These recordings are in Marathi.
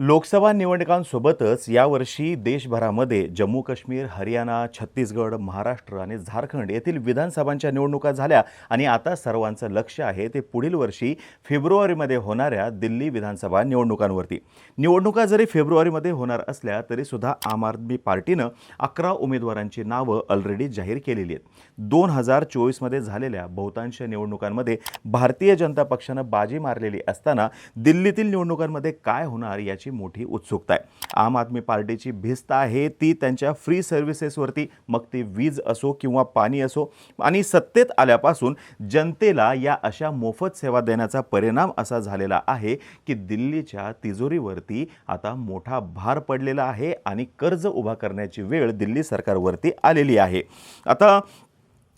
लोकसभा निवडणुकांसोबतच यावर्षी देशभरामध्ये जम्मू काश्मीर हरियाणा छत्तीसगड महाराष्ट्र आणि झारखंड येथील विधानसभांच्या निवडणुका झाल्या आणि आता सर्वांचं लक्ष आहे ते पुढील वर्षी फेब्रुवारीमध्ये होणाऱ्या दिल्ली विधानसभा निवडणुकांवरती. निवडणुका जरी फेब्रुवारीमध्ये होणार असल्या तरीसुद्धा आम आदमी पार्टीनं अकरा उमेदवारांची नावं ऑलरेडी जाहीर केलेली आहेत. दोन हजार चोवीसमध्ये झालेल्या बहुतांश निवडणुकांमध्ये भारतीय जनता पक्षानं बाजी मारलेली असताना दिल्लीतील निवडणुकांमध्ये काय होणार याची मोठी उत्सुकता आहे. आम आदमी पार्टीची भिस्त आहे ती त्यांच्या फ्री सर्व्हिसेसवरती मग ती वीज असो किंवा पाणी असो आणि सत्तेत आल्यापासून जनतेला या अशा मोफत सेवा देण्याचा परिणाम असा झालेला आहे की दिल्लीच्या तिजोरीवरती आता मोठा भार पडलेला आहे आणि कर्ज उभा करण्याची वेळ दिल्ली सरकारवरती आलेली आहे. आता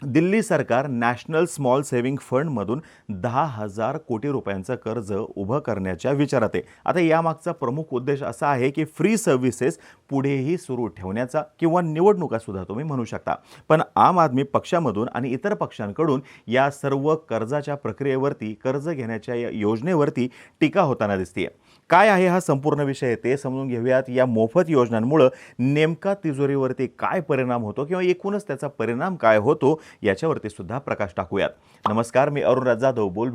दिल्ली सरकार नॅशनल स्मॉल सेव्हिंग फंडमधून दहा हजार कोटी रुपयांचं कर्ज उभं करण्याच्या विचारात आहे. आता यामागचा प्रमुख उद्देश असा आहे की फ्री सर्व्हिसेस पुढेही सुरू ठेवण्याचा किंवा निवडणुकासुद्धा तुम्ही म्हणू शकता. पण आम आदमी पक्षामधून आणि इतर पक्षांकडून या सर्व कर्जाच्या प्रक्रियेवरती कर्ज घेण्याच्या या योजनेवरती टीका होताना दिसते काय आहे हा संपूर्ण विषय? ते समजून घेऊयात. या मोफत योजनांमुळं नेमका तिजोरीवरती काय परिणाम होतो किंवा एकूणच त्याचा परिणाम काय होतो? याच्यावरती सुद्धा प्रकाश टाकूयात. नमस्कार मी अरुणराज जाधव बोल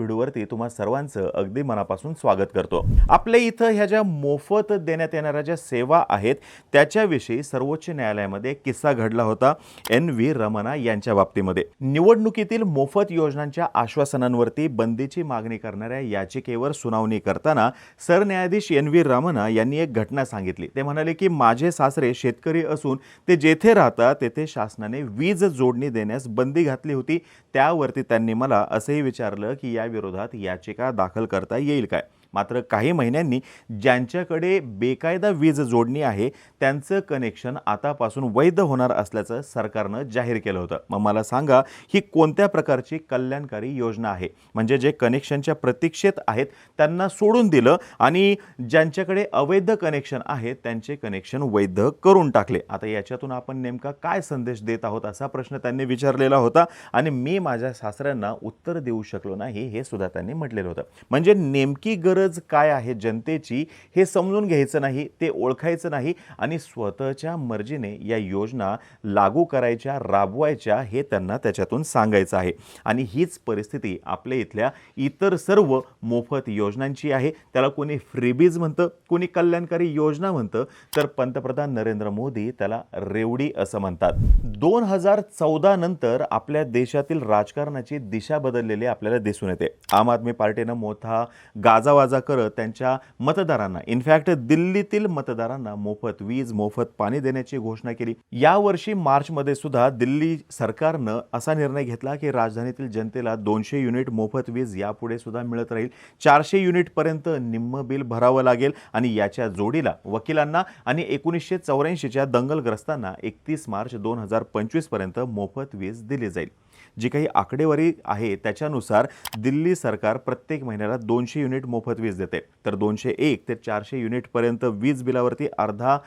तुम्हा सर्वांचं अगदी मनापासून स्वागत करतो. आपल्या इथं ह्या ज्या मोफत देण्यात येणाऱ्या ज्या सेवा आहेत त्याच्याविषयी सर्वोच्च न्यायालयामध्ये एक किस्सा घडला होता एन व्ही रमणा यांच्या बाबतीमध्ये. निवडणुकीतील मोफत योजनांच्या आश्वासनांवरती बंदीची मागणी करणाऱ्या याचिकेवर सुनावणी करताना सरन्यायाधीश एन व्ही रमणा यांनी एक घटना सांगितली. ते म्हणाले की माझे सासरे शेतकरी असून ते जेथे राहतात तेथे शासनाने वीज जोडणी देण्यास बंद घातली होती त्यावरती त्यांनी मला असंही विचारलं की या विरोधात याचिका दाखल करता येईल काय? मात्र काही महिन्यांनी ज्यांच्याकडे बेकायदा वीज जोडणी आहे त्यांचं कनेक्शन आतापासून वैध होणार असल्याचं सरकारनं जाहीर केलं होतं. मग मला सांगा ही कोणत्या प्रकारची कल्याणकारी योजना आहे? म्हणजे जे कनेक्शनच्या प्रतीक्षेत आहेत त्यांना सोडून दिलं आणि ज्यांच्याकडे अवैध कनेक्शन आहे त्यांचे कनेक्शन वैध करून टाकले. आता याच्यातून आपण नेमका काय संदेश देत आहोत असा प्रश्न त्यांनी विचारलेला होता आणि मी माझ्या सासऱ्यांना उत्तर देऊ शकलो नाही हे सुद्धा त्यांनी म्हटलेलं होतं. म्हणजे नेमकी गरज काय आहे जनतेची हे समजून घ्यायचं नाही ते ओळखायचं नाही आणि स्वतःच्या मर्जीने या योजना लागू करायच्या राबवायच्या हे त्यांना त्याच्यातून सांगायचं आहे. आणि हीच परिस्थिती आपल्या इथल्या इतर सर्व मोफत योजनांची आहे. त्याला कोणी फ्रीबीज म्हणतं कोणी कल्याणकारी योजना म्हणतं तर पंतप्रधान नरेंद्र मोदी त्याला रेवडी असं म्हणतात. दोन हजार चौदा नंतर आपल्या देशातील राजकारणाची दिशा बदललेली आपल्याला दिसून येते. आम आदमी पार्टीनं मोठा गाजावाजा करत त्यांच्या मतदारांना इनफॅक्ट दिल्लीतील मतदारांना मोफत वीज मोफत पाणी देण्याची घोषणा केली. यावर्षी मार्चमध्ये सुद्धा दिल्ली सरकारनं असा निर्णय घेतला की राजधानीतील जनतेला दोनशे युनिट मोफत वीज यापुढे सुद्धा मिळत राहील. चारशे युनिटपर्यंत निम्म बिल भरावं लागेल आणि याच्या जोडीला वकिलांना आणि एकोणीसशे चौऱ्याऐंशीच्या दंगलग्रस्तांना एकतीस मार्च दोन हजार पंचवीसपर्यंत मोफत वीज दिली जाईल. जी काही आकडेवारी आहे त्याच्यानुसार दिल्ली सरकार प्रत्येक महिन्याला दोनशे युनिट मोफत वीज देते. तर दोनशे एक ते चारशे युनिटपर्यंत वीज बिलावरती अर्धा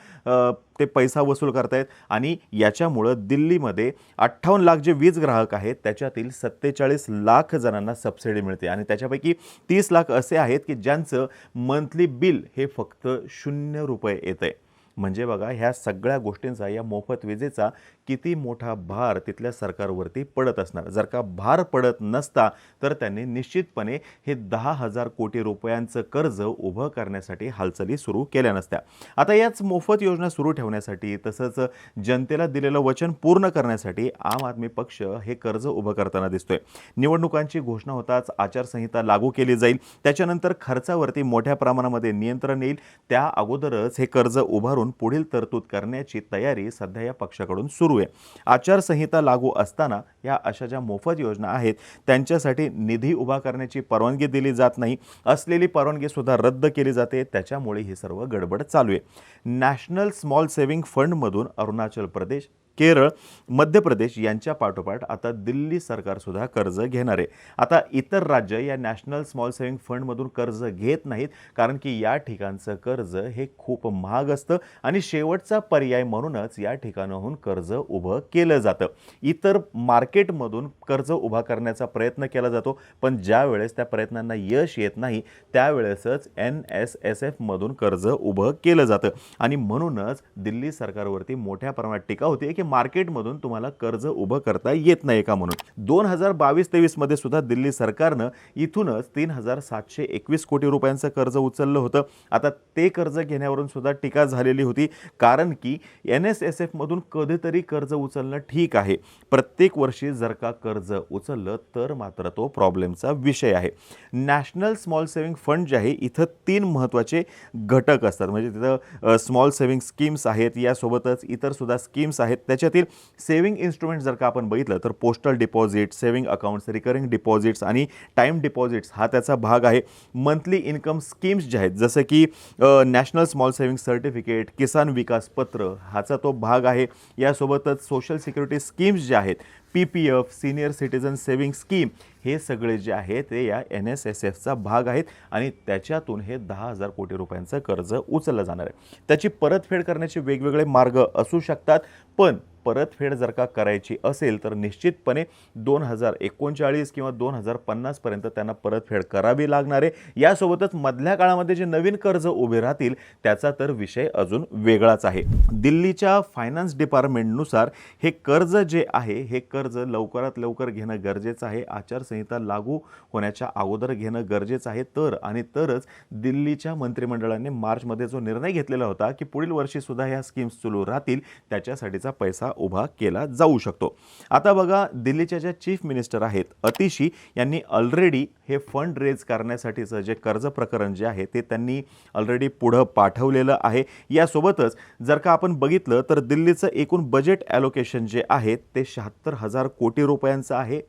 ते पैसा वसूल करतायत. आणि याच्यामुळं दिल्लीमध्ये अठ्ठावन्न लाख जे वीज ग्राहक आहेत त्याच्यातील सत्तेचाळीस लाख जणांना सबसिडी मिळते. आणि त्याच्यापैकी तीस लाख असे आहेत की ज्यांचं मंथली बिल हे फक्त शून्य रुपये येतं आहे म्हणजे बघा ह्या सगळ्या गोष्टींचा या मोफत विजेचा किती मोठा भार तिथल्या सरकारवरती पडत असणार. जर का भार पडत नसता तर त्यांनी निश्चितपणे हे दहा हजार कोटी रुपयांचं कर्ज उभं करण्यासाठी हालचाली सुरू केल्या नसत्या. आता याच मोफत योजना सुरू ठेवण्यासाठी तसंच जनतेला दिलेलं वचन पूर्ण करण्यासाठी आम आदमी पक्ष हे कर्ज उभं करताना दिसतोय. निवडणुकांची घोषणा होताच आचारसंहिता लागू केली जाईल. त्याच्यानंतर खर्चावरती मोठ्या प्रमाणामध्ये नियंत्रण येईल. त्या अगोदरच हे कर्ज उभारून पुढील तरतूद करण्याची तयारी सध्या या पक्षाकडून सुरू आहे. आचारसंहिता लागू असताना या अशा ज्या मोफत योजना आहेत त्यांच्यासाठी निधी उभा करण्याची परवानगी दिली जात नाही. असलेली परवानगीसुद्धा रद्द केली जाते. त्याच्यामुळे ही सर्व गडबड चालू आहे. नॅशनल स्मॉल सेव्हिंग फंडमधून अरुणाचल प्रदेश केरळ मध्य प्रदेश यांच्या पाठोपाठ आता दिल्ली सरकारसुद्धा कर्ज घेणार आहे. आता इतर राज्य या नॅशनल स्मॉल सेव्हिंग फंडमधून कर्ज घेत नाहीत कारण की या ठिकाणचं कर्ज हे खूप महाग असतं आणि शेवटचा पर्याय म्हणूनच या ठिकाणाहून कर्ज उभं केलं जातं. इतर मार्केटमधून कर्ज उभा करण्याचा प्रयत्न केला जातो पण ज्या वेळेस त्या प्रयत्नांना यश येत नाही त्यावेळेसच एन एस एस एफमधून कर्ज उभं केलं जातं. आणि म्हणूनच दिल्ली सरकारवरती मोठ्या प्रमाणात टीका होती की मार्केटमधून तुम्हाला कर्ज उभं करता येत नाही का म्हणून? दोन हजार बावीस तेवीसमध्ये सुद्धा दिल्ली सरकारनं इथूनच तीन हजार सातशे एकवीस कोटी रुपयांचं कर्ज उचललं होतं. आता ते कर्ज घेण्यावरून सुद्धा टीका झालेली होती कारण की एन एस एस एफमधून कधीतरी कर्ज उचलणं ठीक आहे. प्रत्येक वर्षी जर का कर्ज उचललं तर मात्र तो प्रॉब्लेमचा विषय आहे. नॅशनल स्मॉल सेव्हिंग फंड जे आहे इथं तीन महत्त्वाचे घटक असतात. म्हणजे तिथं स्मॉल सेव्हिंग स्कीम्स आहेत यासोबतच इतर सुद्धा स्कीम्स आहेत. त्याच्यातील सेव्हिंग इन्स्ट्रुमेंट जर का आपण बघितलं तर postal deposit saving accounts recurring deposits आणि टाईम डिपॉझिट्स हा त्याचा भाग आहे. मंथली इन्कम स्कीम्स जे आहेत जसं की national small saving certificate Kisan Vikas Patra ह्याचा तो भाग आहे. यासोबतच सोशल सिक्युरिटी स्कीम्स ज्या आहेत P P F senior citizen saving scheme हे सगळे जे आहे ते या एन एस एस एफचा भाग आहेत आणि त्याच्यातून हे दहा हजार कोटी रुपयांचं कर्ज उचललं जाणार आहे. त्याची परतफेड करण्याचे वेगवेगळे मार्ग असू शकतात पण परतफेड जर का करायची असेल तर निश्चितपणे दोन हजार एकोणचाळीस किंवा दोन हजार पन्नासपर्यंत त्यांना परतफेड करावी लागणार आहे. यासोबतच मधल्या काळामध्ये जे नवीन कर्ज उभे राहतील त्याचा तर विषय अजून वेगळाच आहे. दिल्लीच्या फायनान्स डिपार्टमेंटनुसार हे कर्ज जे आहे हे कर्ज लवकरात लवकर घेणं गरजेचं आहे. आचारसंहिता लागू होण्याच्या अगोदर घेणं गरजेचं आहे. तर आणि तरच दिल्लीच्या मंत्रिमंडळाने मार्चमध्ये जो निर्णय घेतलेला होता की पुढील वर्षीसुद्धा ह्या स्कीम्स सुरू राहतील त्याच्यासाठीचा पैसा उभा केला जाऊ शकतो. आता बघा दिल्लीच्या ज्या चीफ मिनिस्टर आहेत अतिशी यांनी ऑलरेडी हे फंड रेज करण्यासाठीचं जे कर्ज प्रकरण जे आहे ते त्यांनी ऑलरेडी पुढं पाठवलेलं आहे. यासोबतच जर का आपण बघितलं तर दिल्लीचं एकूण बजेट ॲलोकेशन जे आहे ते शहात्तर हजार कोटी रुपयांचं आहे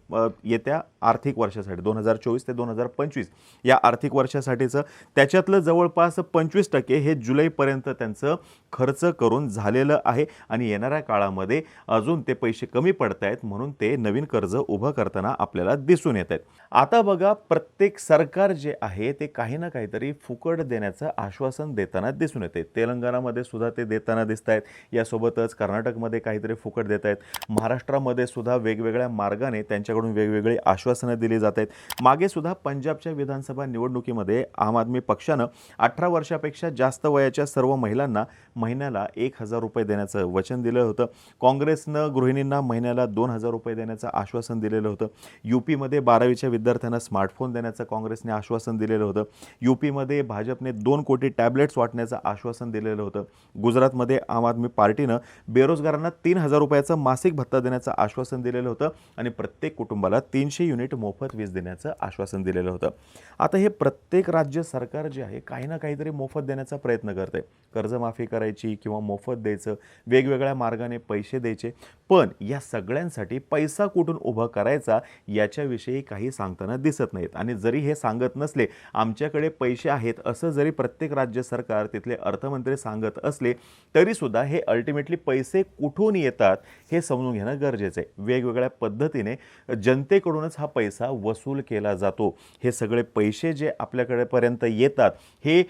येत्या आर्थिक वर्षासाठी दोन हजार चोवीस ते दोन हजार पंचवीस. या आर्थिक वर्षासाठीचं त्याच्यातलं जवळपास पंचवीस टक्के हे जुलैपर्यंत त्यांचं खर्च करून झालेलं आहे. आणि येणाऱ्या काळामध्ये अजून ते पैसे कमी पडत आहेत म्हणून ते नवीन कर्ज उभं करताना आपल्याला दिसून येत आहेत. आता बघा प्रत्येक सरकार जे आहे ते काही ना काहीतरी फुकट देण्याचं आश्वासन देताना दिसून येते. तेलंगणामध्ये सुद्धा ते देताना दिसत आहेत यासोबतच कर्नाटकमध्ये काहीतरी फुकट देत आहेत महाराष्ट्रामध्ये सुद्धा वेगवेगळ्या मार्गाने त्यांच्याकडून वेगवेगळी आश्वासनं दिली जात आहेत मागे सुद्धा पंजाबच्या विधानसभा निवडणुकीमध्ये आम आदमी पक्षानं अठरा वर्षापेक्षा जास्त वयाच्या सर्व महिलांना महिन्याला एक हजार रुपये देण्याचं वचन दिलं होतं. काँग्रेसनं गृहिणींना महिन्याला दोन हजार रुपये देण्याचं आश्वासन दिलेलं होतं. यू पीमध्ये बारावीच्या विद्यार्थ्यांना स्मार्टफोन देण्याचं काँग्रेसने आश्वासन दिलेलं होतं. यू पीमध्ये भाजपने दोन कोटी टॅबलेट्स वाटण्याचं आश्वासन दिलेलं होतं. गुजरातमध्ये आम आदमी पार्टीनं बेरोजगारांना तीन हजार रुपयाचं मासिक भत्ता देण्याचं आश्वासन दिलेलं होतं आणि प्रत्येक कुटुंबाला तीनशे युनिट मोफत वीज देण्याचं आश्वासन दिलेलं होतं. आता हे प्रत्येक राज्य सरकार जे आहे काही ना काहीतरी मोफत देण्याचा प्रयत्न करते कर्जमाफी करायची किंवा मोफत द्यायचं वेगवेगळ्या मार्गाने पैसे द्यायचे. पण या सगळ्यांसाठी पैसा कुठून उभा करायचा याच्याविषयी काही सांगताना दिसत नाहीत. आणि जरी हे सांगत नसले आमच्याकडे पैसे आहेत असं जरी प्रत्येक राज्य सरकार तिथले अर्थमंत्री सांगत असले तरीसुद्धा हे अल्टिमेटली पैसे कुठून येतात हे समजून घेणं गरजेचं आहे. वेगवेगळ्या पद्धतीने जनतेकडूनच हा पैसा वसूल केला जातो. हे सगळे पैसे जे आपल्याकडेपर्यंत येतात हे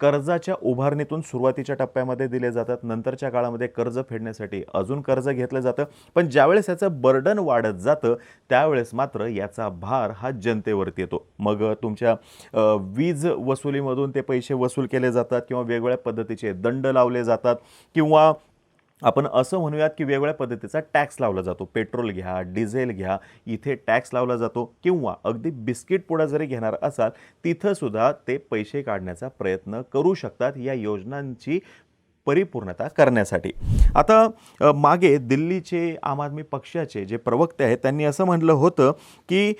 कर्जाच्या उभारणीतून सुरुवातीच्या टप्प्यामध्ये दिले जातात. नंतरच्या काळामध्ये कर्ज फेडण्यासाठी अजून कर्ज घेतलं जातं. पण ज्यावेळेस याचं बर्डन वाढत जातं त्यावेळेस मात्र याचा भार हा जनतेवरती येतो. मग तुमच्या वीज वसुलीमधून ते पैसे वसूल केले जातात किंवा वेगवेगळ्या पद्धतीचे दंड लावले जातात किंवा आपण असं म्हणूयात की वेगवेगळ्या पद्धतीचा टॅक्स लावला जातो. पेट्रोल घ्या डिझेल घ्या इथे टॅक्स लावला जातो किंवा अगदी बिस्किट पुडा जरी घेणार असाल तिथंसुद्धा ते पैसे काढण्याचा प्रयत्न करू शकतात. या योजनांची परिपूर्णता करण्यासाठी. आता मागे दिल्लीचे आम आदमी पक्षाचे जे प्रवक्ते आहेत त्यांनी असं म्हटलं होतं की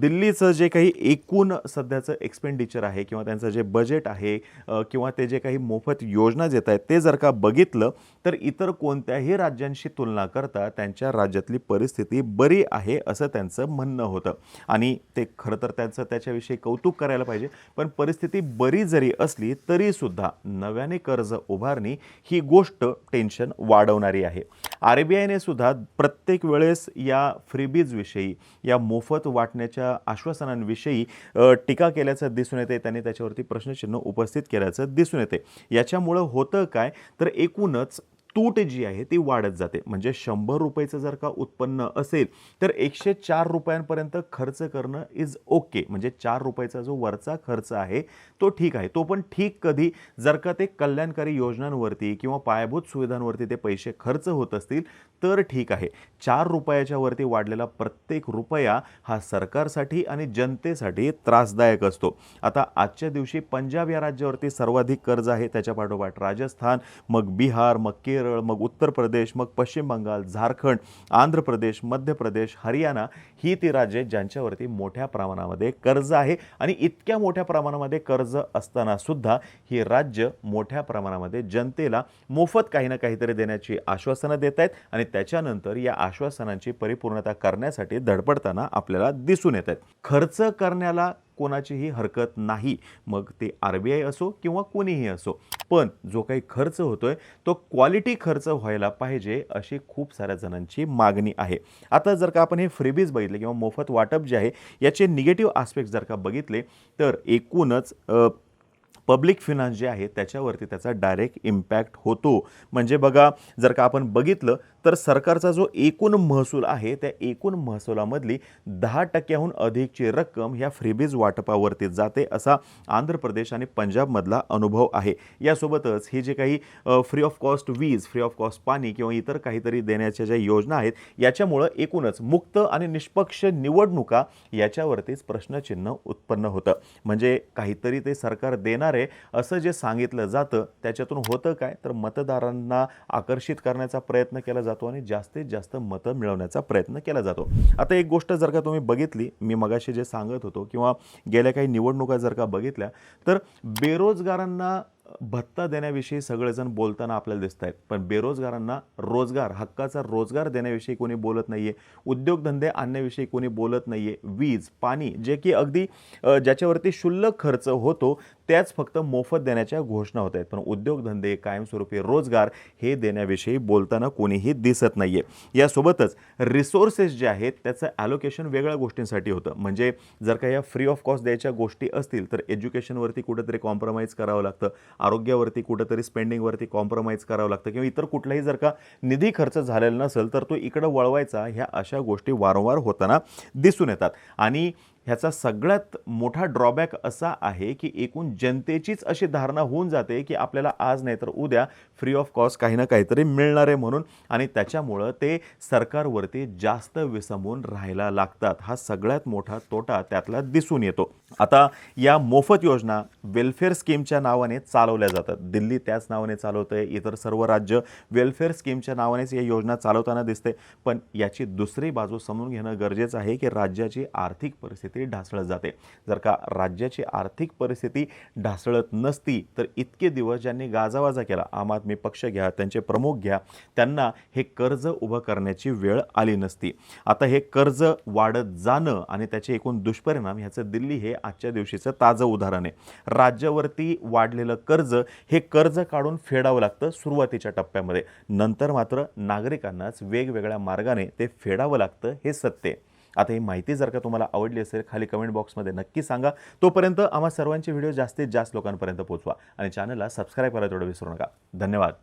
दिल्लीचं जे काही एकूण सध्याचं एक्सपेंडिचर आहे किंवा त्यांचं जे बजेट आहे किंवा ते जे काही मोफत योजना देत आहेत ते जर का बघितलं तर इतर कोणत्याही राज्यांशी तुलना करता त्यांच्या राज्यातली परिस्थिती बरी आहे असं त्यांचं म्हणणं होतं. आणि ते खरं तर त्यांचं त्याच्याविषयी कौतुक करायला पाहिजे पण परिस्थिती बरी जरी असली तरीसुद्धा नव्याने कर्ज उभारणी ठिकाणी ही गोष्ट टेन्शन वाढवणारी आहे. आर बी आयने सुद्धा प्रत्येक वेळेस या फ्रीबीजविषयी या मोफत वाटण्याच्या आश्वासनांविषयी टीका केल्याचं दिसून येते त्यांनी त्याच्यावरती प्रश्नचिन्ह उपस्थित केल्याचं दिसून येते याच्यामुळं होतं काय? तर एकूणच तूट जी आहे ती वाढत जाते. म्हणजे शंभर रुपयाचं जर का उत्पन्न असेल तर एकशे चार रुपयांपर्यंत खर्च करणं इज ओके म्हणजे चार रुपयाचा जो वरचा खर्च आहे तो ठीक आहे. तो पण ठीक कधी जर का ते कल्याणकारी योजनांवरती किंवा पायाभूत सुविधांवरती ते पैसे खर्च होत असतील तर ठीक आहे. चार रुपयाच्या वरती वाढलेला प्रत्येक रुपया हा सरकारसाठी आणि जनतेसाठी त्रासदायक असतो. आता आजच्या दिवशी पंजाब या राज्यावरती सर्वाधिक कर्ज आहे त्याच्या पाठोपाठ राजस्थान मग बिहार मग केरळ केरळ मग उत्तर प्रदेश मग पश्चिम बंगाल झारखंड आंध्र प्रदेश मध्य प्रदेश हरियाणा ही ती राज्ये ज्यांच्यावरती मोठ्या प्रमाणामध्ये कर्ज आहे. आणि इतक्या मोठ्या प्रमाणामध्ये कर्ज असताना सुद्धा ही राज्य मोठ्या प्रमाणामध्ये जनतेला मोफत काही ना काहीतरी देण्याची आश्वासनं देत आहेत आणि त्याच्यानंतर या आश्वासनांची परिपूर्णता करण्यासाठी धडपडताना आपल्याला दिसून येत आहेत खर्च करण्याला कोणाचीही हरकत नाही. मग ते आर बी आय असो किंवा कोणीही असो. पण जो काही खर्च होतो आहे तो क्वालिटी खर्च व्हायला पाहिजे अशी खूप साऱ्या जणांची मागणी आहे. आता जर का आपण हे फ्रीबीज बघितले किंवा मोफत वाटप जे आहे याचे निगेटिव्ह आस्पेक्ट जर का बघितले तर एकूणच पब्लिक फिनान्स जे आहे त्याच्यावरती त्याचा डायरेक्ट इम्पॅक्ट होतो. म्हणजे बघा जर का आपण बघितलं तर सरकारचा जो एकूण महसूल आहे त्या एकूण महसुलामधली दहा टक्क्याहून अधिकची रक्कम ह्या फ्रीबीज वाटपावरती जाते असा आंध्र प्रदेश आणि पंजाबमधला अनुभव आहे. यासोबतच हे जे काही फ्री ऑफ कॉस्ट वीज फ्री ऑफ कॉस्ट पाणी किंवा इतर काहीतरी देण्याच्या ज्या योजना आहेत याच्यामुळं एकूणच मुक्त आणि निष्पक्ष निवडणुका याच्यावरतीच प्रश्नचिन्ह उत्पन्न होतं. म्हणजे काहीतरी ते सरकार देणार आहे असं जे सांगितलं जातं त्याच्यातून होतं काय? तर मतदारांना आकर्षित करण्याचा प्रयत्न केला जातो. जातो आणि जास्तीत जास्त मतं मिळवण्याचा प्रयत्न केला जातो. आता एक गोष्ट जर का तुम्ही बघितली मी मगाशी जे सांगत होतो किंवा गेल्या काही निवडणुका जर का बघितल्या तर बेरोजगारांना भत्ता देण्याविषयी सगळेजण बोलताना आपल्याला दिसत आहेत. पण बेरोजगारांना रोजगार हक्काचा रोजगार देण्याविषयी कोणी बोलत नाही आहे उद्योगधंदे आणण्याविषयी कोणी बोलत नाही आहे वीज पाणी जे की अगदी ज्याच्यावरती शुल्लक खर्च होतो त्याच फक्त मोफत देण्याच्या घोषणा होत आहेत. पण उद्योगधंदे कायमस्वरूपी रोजगार हे देण्याविषयी बोलताना कोणीही दिसत नाही आहे यासोबतच रिसोर्सेस जे आहेत त्याचं ॲलोकेशन वेगळ्या गोष्टींसाठी होतं. म्हणजे जर का या फ्री ऑफ कॉस्ट द्यायच्या गोष्टी असतील तर एज्युकेशनवरती कुठेतरी कॉम्प्रोमाइज करावं लागतं. आरोग्यावरती कुठंतरी स्पेंडिंगवरती कॉम्प्रोमाइज करावं लागतं. किंवा इतर कुठलाही जर का निधी खर्च झालेला नसेल तर तो इकडं वळवायचा ह्या अशा गोष्टी वारंवार होताना दिसून येतात. आणि ह्याचा सगळ्यात मोठा ड्रॉबॅक असा आहे की एकूण जनतेचीच अशी धारणा होऊन जाते की आपल्याला आज नाही तर उद्या फ्री ऑफ कॉस्ट काही ना काहीतरी मिळणार आहे म्हणून. आणि त्याच्यामुळं ते सरकारवरती जास्त विसंबून राहायला लागतात. हा सगळ्यात मोठा तोटा त्यातला दिसून येतो. आता या मोफत योजना वेलफेअर स्कीमच्या नावाने चालवल्या जातात. दिल्ली त्याच नावाने चालवते इतर सर्व राज्य वेलफेअर स्कीमच्या नावानेच या योजना चालवताना दिसते पण याची दुसरी बाजू समजून घेणं गरजेचं आहे की राज्याची आर्थिक परिस्थिती ढासळत जाते. जर का राज्याची आर्थिक परिस्थिती ढासळत नसती तर इतके दिवस ज्यांनी गाजावाजा केला आम आदमी पक्ष घ्या त्यांचे प्रमुख घ्या त्यांना हे कर्ज उभं करण्याची वेळ आली नसती. आता हे कर्ज वाढत जाणं आणि त्याचे एकूण दुष्परिणाम ह्याचं दिल्ली हे आजच्या दिवशीचं ताजं उदाहरण आहे. राज्यावरती वाढलेलं कर्ज हे कर्ज काढून फेडावं लागतं सुरुवातीच्या टप्प्यामध्ये. नंतर मात्र नागरिकांनाच वेगवेगळ्या मार्गाने ते फेडावं लागतं हे सत्य आहे. आता ही माहिती जर का तुम्हाला आवडली असेल खाली कमेंट बॉक्समध्ये नक्की सांगा. तोपर्यंत आम्हा सर्वांचे व्हिडिओ जास्तीत जास्त लोकांपर्यंत पोहोचवा आणि चॅनलला सबस्क्राईब करायला थोडं विसरू नका. धन्यवाद.